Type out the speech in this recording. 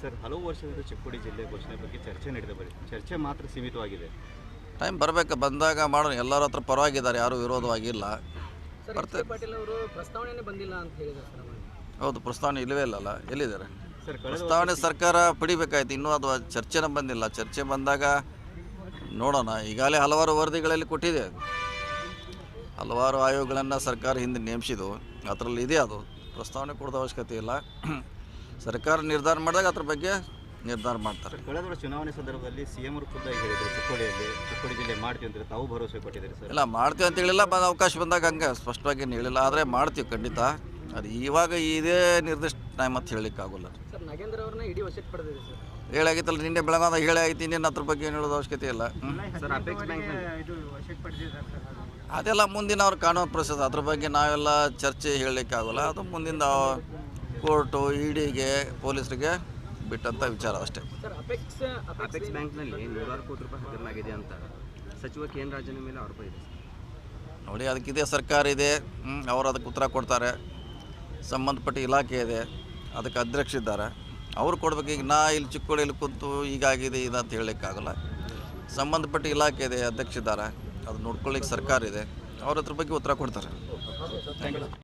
Sir ಹಲವು ವರ್ಷದಿಂದ ಚಿಕ್ಕೋಡಿ ಜಿಲ್ಲೆ ಘೋಷಣೆ ಬಗ್ಗೆ ಚರ್ಚೆ ನಡೆದ ಬರೀ ಚರ್ಚೆ ಮಾತ್ರ ಸೀಮಿತವಾಗಿದೆ. ಟೈಮ್ ಬರಬೇಕು? ಬಂದಾಗ ಮಾಡೋಣ. ಎಲ್ಲರ ಹತ್ರ ಪರವಾಗಿದ್ದಾರೆ. ಯಾರೂ ವಿರೋಧವಾಗಿಲ್ಲ. ಸರ್ ಬರ್ತಾರೆ. ಎಚ್ ಕೆ ಪಾಟೀಲ್ ಅವರು ಪ್ರಸ್ತಾವನೆ ಬಂದಿಲ್ಲ ಅಂತ ಹೇಳಿದ್ದಾರೆ ಸರ್ ಅವಾಗ. ಹೌದು ಪ್ರಸ್ತಾವನೆ ಇಲ್ಲವೇ ಇಲ್ಲಲ್ಲ ಎಲ್ಲಿದ್ದಾರೆ? ಸರ್ ಕಳೆದ ಪ್ರಸ್ತಾವನೆ ಸರ್ಕಾರ ಪಡಿಬೇಕಾಯ್ತು. ಇನ್ನೂ ಅದು ಚರ್ಚೆನ ಬಂದಿಲ್ಲ. ಚರ್ಚೆ ಬಂದಾಗ ನೋಡೋಣ. ಈಗಾಗಲೇ ಹಲವಾರು ವರದಿಗಳಲ್ಲಿ ಕೊಟ್ಟಿದೆ ಅದು. ಹಲವಾರು ಆಯೋಗಗಳನ್ನು ಸರ್ಕಾರ ಹಿಂದೆ ನೇಮಿಸಿದ್ದು. ಅದರಲ್ಲಿ ಇದೆ ಅದು. ಪ್ರಸ್ತಾವನೆ ಕೊಡೋದು ಅವಶ್ಯಕತೆ ಇಲ್ಲ. ಸರ್ಕಾರ ನಿರ್ಧಾರ ಮಾಡಿದಾಗ ಅದ್ರ ಬಗ್ಗೆ ನಿರ್ಧಾರ ಮಾಡ್ತಾರೆ. ಕಳೆದ ವರ್ಷ ಚುನಾವಣೆ ಸಂದರ್ಭದಲ್ಲಿ ಸಿಎಂ ಅವರು ಖುದ್ದಾಗಿ ಹೇಳಿದರು ಚಿಕ್ಕೋಡಿಯಲ್ಲಿ ಚಿಕ್ಕೋಡಿ ಜಿಲ್ಲೆ ಮಾಡ್ತೀವಿ ಅಂತ ತಾವು ಭರವಸೆ ಕೊಟ್ಟಿದ್ದೀರಿ ಸರ್. ಇಲ್ಲ ಮಾಡ್ತೀವಿ ಅಂತ ಹೇಳಿಲ್ಲ ಬಂದ ಅವಕಾಶ ಬಂದಾಗ ಹಂಗೆ ಸ್ಪಷ್ಟವಾಗಿ ಏನು ಹೇಳಿಲ್ಲ. ಆದರೆ ಮಾಡ್ತೀವಿ ಖಂಡಿತ. ಅದು ಇವಾಗ ಇದೇ ನಿರ್ದಿಷ್ಟ ಟೈಮ್ ಅಂತ ಹೇಳಲಿಕ್ಕಾಗಲ್ಲ ಸರ್ ನಾಗೇಂದ್ರ ಅವ್ರನ್ನ ಇಡೀ ವಶಕ್ಕೆ ಪಡೆದಿದೆ ಸರ್. ಹೇಳಾಗಿತ್ತಲ್ಲ ನಿನ್ನೆ ಬೆಳಗಾದ ಹೇಳಿ ಆಯ್ತು ಇನ್ನೇನು ಅದ್ರ ಬಗ್ಗೆ ಏನು ಹೇಳೋದು ಅವಶ್ಯಕತೆ ಇಲ್ಲ. ಸರ್ ಅಪೆಕ್ಸ್ ಬ್ಯಾಂಕ್ ಅದೆಲ್ಲ ಮುಂದಿನ ಅವ್ರ ಕಾನೂನು ಪ್ರೊಸೆಸ್ ಅದ್ರ ಬಗ್ಗೆ ನಾವೆಲ್ಲ ಚರ್ಚೆ ಹೇಳಲಿಕ್ಕೆ ಆಗೋಲ್ಲ. ಅದು ಮುಂದಿನ ಕೋರ್ಟು ಇಡಿಗೆ ಪೊಲೀಸರಿಗೆ ಬಿಟ್ಟಂಥ ವಿಚಾರ ಅಷ್ಟೇ. ಸರ್ ಅಪೆಕ್ಸ್ ಅಪೆಕ್ಸ್ ಬ್ಯಾಂಕ್ನಲ್ಲಿ ನೂರಾರು ಕೋಟಿ ರೂಪಾಯಿ ಹಗರಣವಾಗಿದೆ ಅಂತ ಸಚಿವ ಕೆ ಎನ್ ರಾಜನ ಮೇಲೆ ಆರೋಪ ಇದೆ. ನೋಡಿ ಅದಕ್ಕಿದೆ ಸರ್ಕಾರ ಇದೆ. ಅವರು ಅವ್ರು ಅದಕ್ಕೆ ಉತ್ತರ ಕೊಡ್ತಾರೆ. ಸಂಬಂಧಪಟ್ಟ ಇಲಾಖೆ ಇದೆ. ಅದಕ್ಕೆ ಅಧ್ಯಕ್ಷ ಇದ್ದಾರೆ. ಅವ್ರು ಕೊಡ್ಬೇಕು. ಈಗ ನಾ ಇಲ್ಲಿ ಚಿಕ್ಕೋಳಿಯಲ್ಲಿ ಕೂತು ಹೀಗಾಗಿದೆ ಇದು ಅಂತ ಹೇಳಲಿಕ್ಕಾಗಲ್ಲ. ಸಂಬಂಧಪಟ್ಟ ಇಲಾಖೆ ಇದೆ ಅಧ್ಯಕ್ಷ ಇದ್ದಾರೆ. ಅದು ನೋಡ್ಕೊಳ್ಳಿಕ್ಕೆ ಸರ್ಕಾರ ಇದೆ. ಅವ್ರ ಹತ್ರ ಬಗ್ಗೆ ಉತ್ತರ ಕೊಡ್ತಾರೆ. Thank you